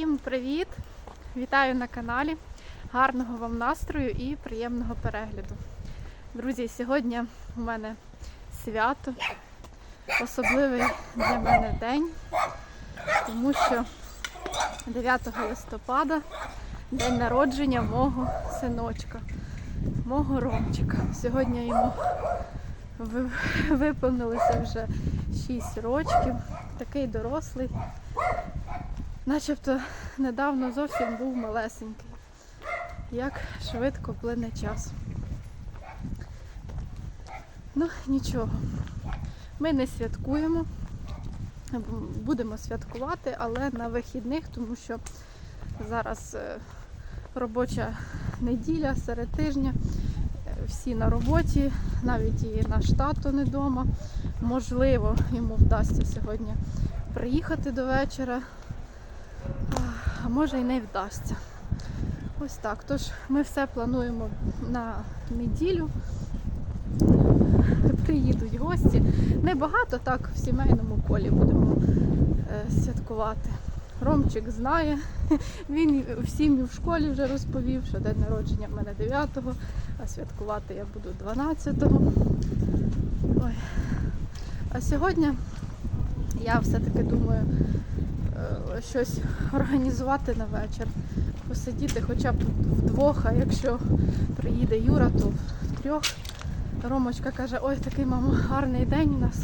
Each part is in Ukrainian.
Всім привіт! Вітаю на каналі. Гарного вам настрою і приємного перегляду. Друзі, сьогодні у мене свято, особливий для мене день, тому що 9 листопада день народження мого синочка, мого Ромчика. Сьогодні йому виповнилося вже 6 рочків, такий дорослий. Начебто недавно зовсім був малесенький. Як швидко плине час. Ну, нічого. Ми не святкуємо. Будемо святкувати, але на вихідних, тому що зараз е, робоча неділя серед тижня. Е, Всі на роботі, навіть і наш тато не вдома. Можливо, йому вдасться сьогодні приїхати до вечора може і не вдасться. Ось так. Тож ми все плануємо на неділю. Приїдуть гості. Небагато так в сімейному колі будемо е, святкувати. Ромчик знає, він всім в школі вже розповів, що день народження в мене 9-го, а святкувати я буду 12-го. Ой. А сьогодні я все-таки думаю, щось організувати на вечір, посидіти хоча б вдвох, а якщо приїде Юра, то втрьох. Ромочка каже, ой, такий мамо, гарний день у нас.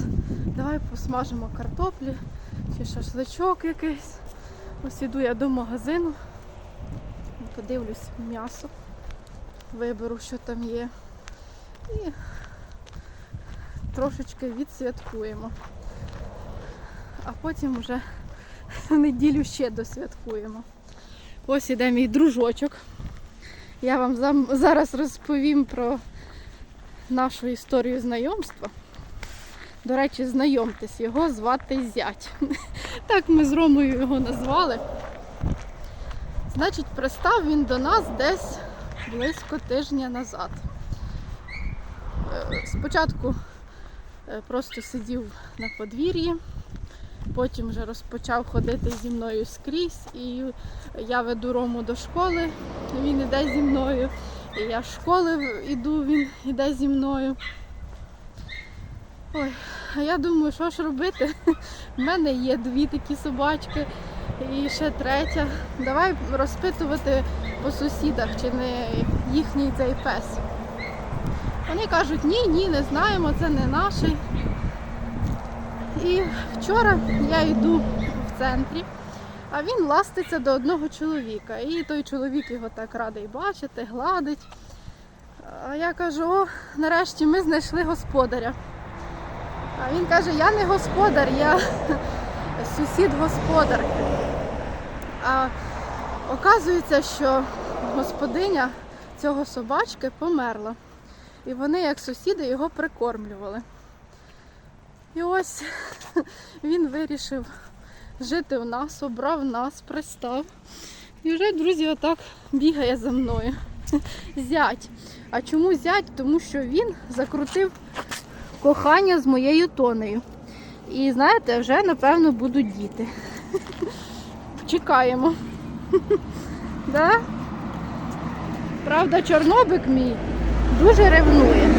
Давай посмажимо картоплі чи шашличок якийсь. Ось іду я до магазину, подивлюсь м'ясо, виберу, що там є. І трошечки відсвяткуємо. А потім вже неділю ще досвяткуємо. Ось іде мій дружочок. Я вам зараз розповім про нашу історію знайомства. До речі, знайомтесь, його звати зять. Так ми з Ромою його назвали. Значить, пристав він до нас десь близько тижня назад. Е, Спочатку е, просто сидів на подвір'ї, потім вже розпочав ходити зі мною скрізь, і я веду Рому до школи, він іде зі мною. І я з школи йду, він іде зі мною. Ой, а я думаю, що ж робити? У мене є дві такі собачки і ще третя. Давай розпитувати по сусідах, чи не їхній цей пес. Вони кажуть, ні, ні, не знаємо, це не наш. І вчора я йду в центрі, а він ластиться до одного чоловіка. І той чоловік його так радий бачити, гладить. А я кажу, о, нарешті ми знайшли господаря. А він каже, я не господар, я сусід господарки. А оказується, що господиня цього собачки померла. І вони, як сусіди, його прикормлювали. І ось він вирішив жити в нас, обрав нас, пристав. І вже, друзі, отак бігає за мною. Зять. А чому зять? Тому що він закрутив кохання з моєю тонею. І знаєте, вже напевно будуть діти. Чекаємо. Да? Правда, чорнобик мій дуже ревнує.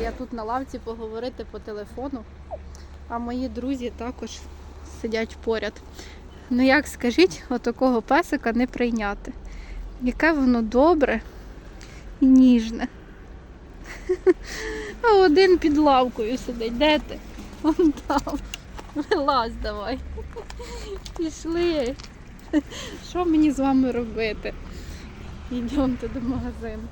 Я тут на лавці поговорити по телефону, а мої друзі також сидять поряд. Ну як скажіть, отакого песика не прийняти. Яке воно добре і ніжне. А один під лавкою сидить. Де ти? Вон там. Вилазь давай. Пішли. Що мені з вами робити? Йдемте до магазину.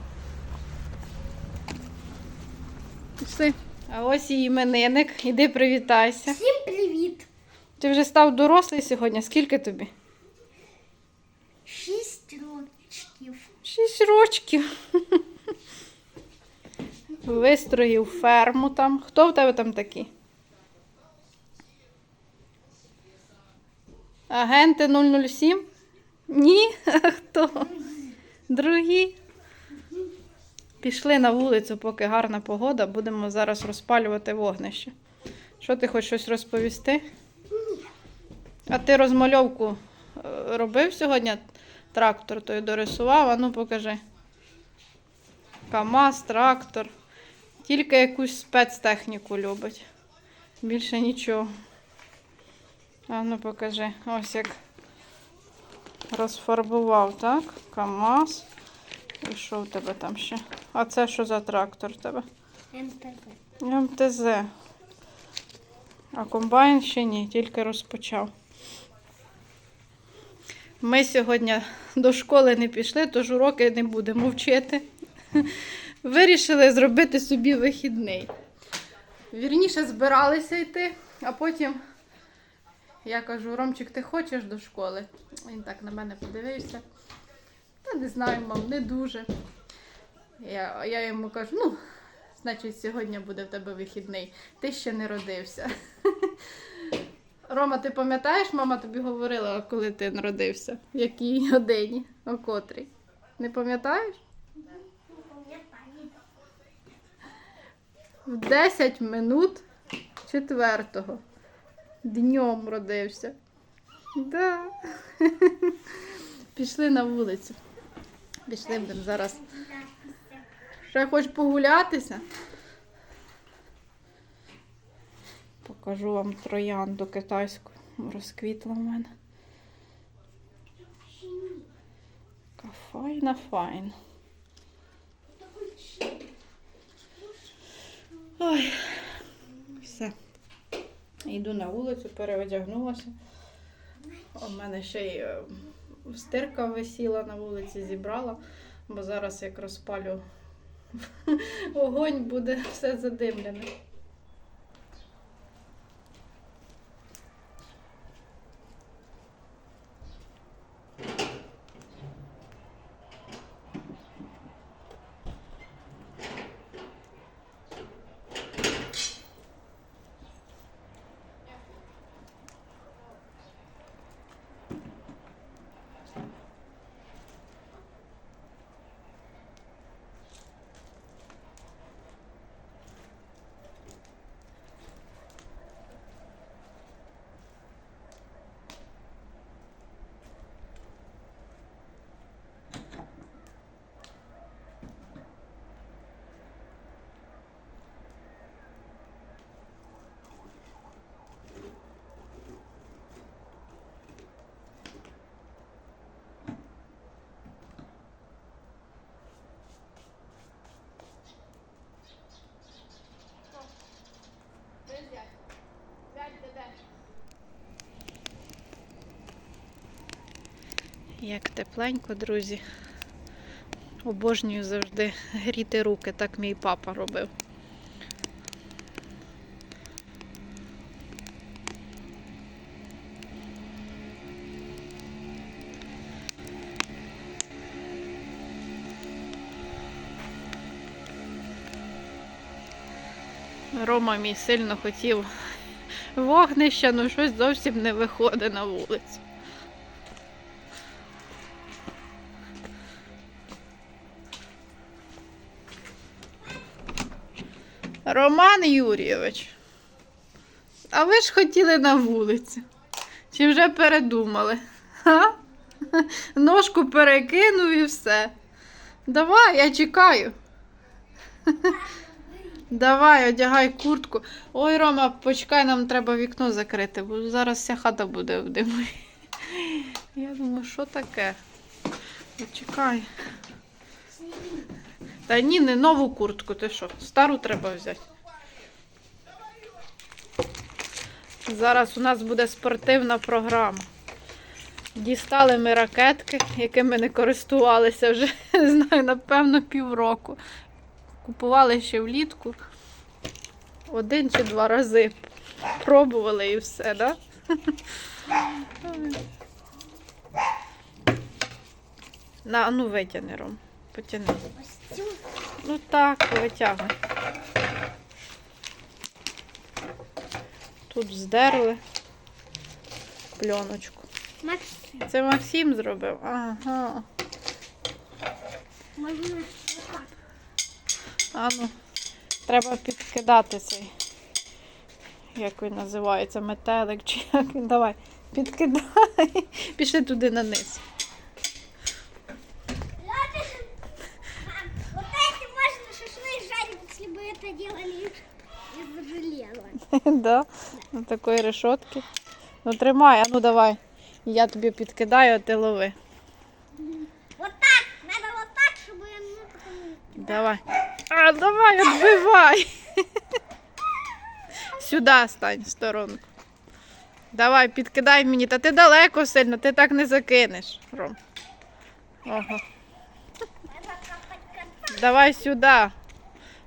Пішли. А ось і іменинник. Іди привітайся. Всім привіт! Ти вже став дорослий сьогодні. Скільки тобі? Шість років. Шість рочків. Вистроїв ферму там. Хто в тебе там такі? Агенти 007? Ні? А хто? Другі? Пішли на вулицю, поки гарна погода. Будемо зараз розпалювати вогнище. Що ти хочеш щось розповісти? А ти розмальовку е, робив сьогодні трактор, той дорисував, а ну покажи. КАМАЗ, трактор. Тільки якусь спецтехніку любить. Більше нічого. А ну покажи. Ось як розфарбував, так? КАМАЗ. І що в тебе там ще? А це що за трактор в тебе? МТЗ. МТЗ. А комбайн ще ні, тільки розпочав. Ми сьогодні до школи не пішли, тож уроки не будемо вчити. Вирішили зробити собі вихідний. Вірніше збиралися йти, а потім я кажу: Ромчик, ти хочеш до школи? Він так на мене подивився. Та не знаю, мам, не дуже. Я, я йому кажу, ну, значить, сьогодні буде в тебе вихідний. Ти ще не родився. Рома, ти пам'ятаєш, мама тобі говорила, коли ти народився? В якій годині? О котрій? Не пам'ятаєш? В 10 минут четвертого. Днем родився. Да. Пішли на вулицю. Пішли будемо зараз. Ще хочеш погулятися? Покажу вам троянду китайську. Розквітла в мене. Така файна, файна. Ой, все. Йду на вулицю, переодягнулася. У мене ще й стирка висіла на вулиці, зібрала, бо зараз як розпалю огонь, буде все задимлене. Як тепленько, друзі. Обожнюю завжди гріти руки, так мій папа робив. Рома мій сильно хотів вогнища, ну щось зовсім не виходить на вулицю. Роман Юрійович, а ви ж хотіли на вулицю? Чи вже передумали? Ха? Ножку перекинув і все. Давай, я чекаю. Давай, одягай куртку. Ой, Рома, почекай, нам треба вікно закрити, бо зараз вся хата буде в диму. Я думаю, що таке? Почекай. Та ні, не нову куртку, ти що? Стару треба взяти. Зараз у нас буде спортивна програма. Дістали ми ракетки, якими не користувалися вже, не знаю, напевно, півроку. Купували ще влітку. Один чи два рази пробували і все, да? На, а ну витягни, Ром. Потяни. Ну так, витягуй. Тут здерли пленочку. Максим. Це Максим зробив. Ага. А ну, треба підкидати цей. Як він називається? Метелик чи як він. Давай, Підкидай. Пішли туди на низ. Да. На такої решотки. Ну тримай, а ну давай. Я тобі підкидаю, а ти лови. Вот так, надо вот так, чтобы ну, потом... Давай. А, давай, відбивай. Сюди стань в сторонку. Давай, підкидай мені. Та ти далеко сильно, ти так не закинеш, Ром. Картошку. Давай сюди.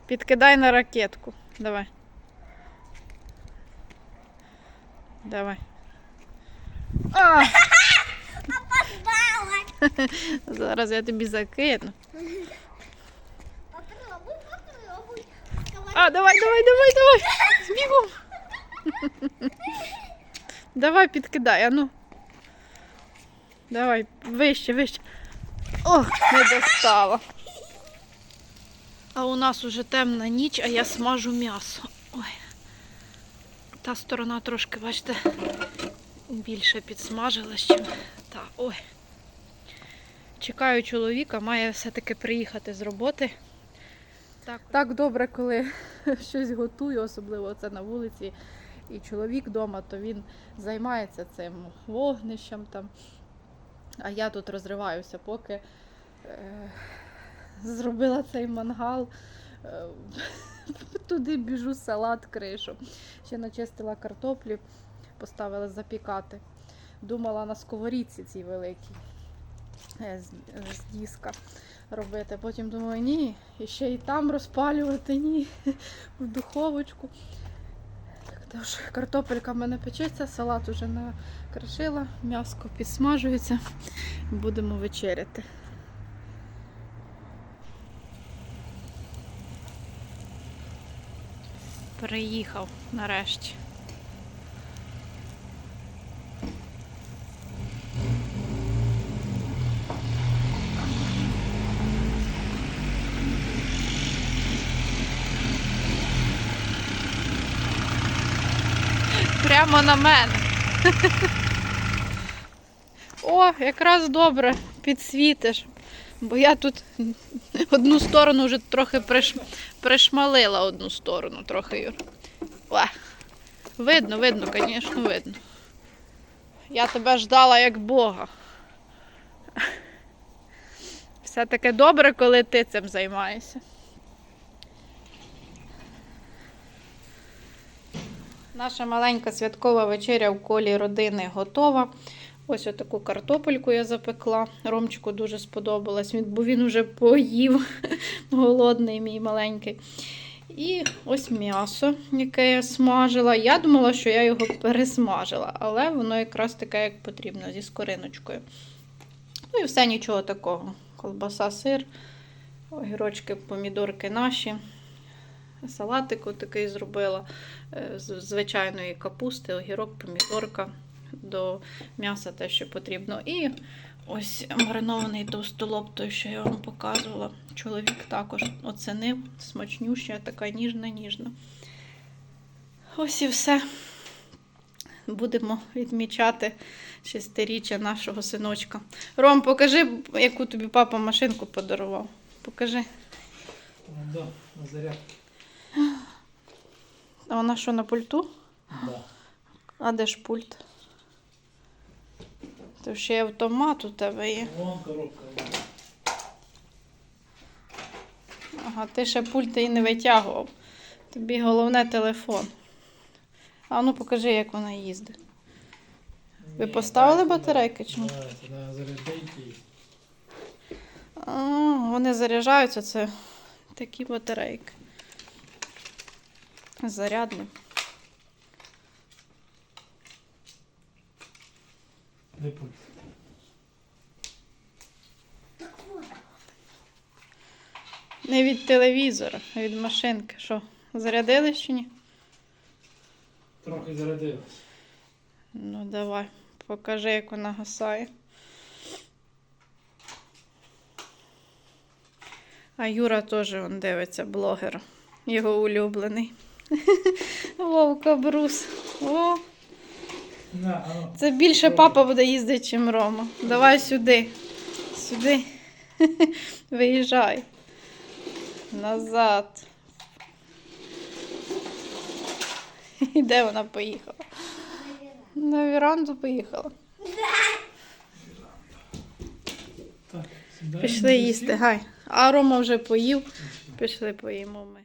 Підкидай на ракетку. Давай. Давай. А, зараз я тобі закину. Попробуй, попробуй. А, давай, давай, давай, давай. Бігом. Давай підкидай, а ну. Давай, вище, вище. Ох, не достала. А у нас уже темна ніч, а я смажу м'ясо. Ой. Та сторона трошки, бачите, більше підсмажилась, чим та. Ой. Чекаю чоловіка, має все-таки приїхати з роботи. Так, так добре, коли щось готую, особливо це на вулиці, і чоловік вдома, то він займається цим вогнищем там. А я тут розриваюся, поки е, зробила цей мангал. Е, туди біжу салат кришу. Ще начистила картоплі, поставила запікати. Думала на сковорідці цій великій е, з, з диска робити. Потім думаю, ні, і ще і там розпалювати, ні, в духовочку. Тож картопелька в мене печеться, салат уже накришила, м'яско підсмажується. Будемо вечеряти. Приїхав нарешті. Прямо на мене. О, якраз добре підсвітиш. Бо я тут одну сторону вже трохи приш... пришмалила одну сторону трохи. Юр. О, видно, видно, звісно, видно. Я тебе ждала як Бога. Все таки добре, коли ти цим займаєшся. Наша маленька святкова вечеря в колі родини готова. Ось отаку картопельку я запекла. Ромчику дуже сподобалось, бо він вже поїв голодний, мій маленький. І ось м'ясо, яке я смажила. Я думала, що я його пересмажила, але воно якраз таке, як потрібно, зі скориночкою. Ну і все нічого такого. Колбаса, сир, огірочки, помідорки наші. Салатику такий зробила е, з звичайної капусти, огірок, помідорка до м'яса те, що потрібно. І ось маринований товстолоб, той, що я вам показувала. Чоловік також оцінив. Смачнюща, така ніжна, ніжна. Ось і все. Будемо відмічати шестиріччя нашого синочка. Ром, покажи, яку тобі папа машинку подарував. Покажи. Да, на заряд. А вона що на пульту? Да. А де ж пульт? То ще й автомат у тебе є. Вон коробка. Ага, ти ще пульт і не витягував. Тобі головне телефон. А ну покажи, як вона їздить. Ви Ні, поставили так, батарейки чи ні? На зарядейки. Вони заряджаються, це такі батарейки. Зарядні. Не пульт. Не від телевізора, а від машинки. Що, зарядили чи ні? Трохи зарядилась. Ну, давай, покажи, як вона гасає. А Юра теж он дивиться, блогер. Його улюблений. Вовка Брус. О. Це більше папа буде їздити, чим Рома. Давай сюди. Сюди. Виїжджай. Назад. І де вона поїхала? На віранду поїхала. Пішли їсти, гай. А Рома вже поїв. Пішли поїмо ми.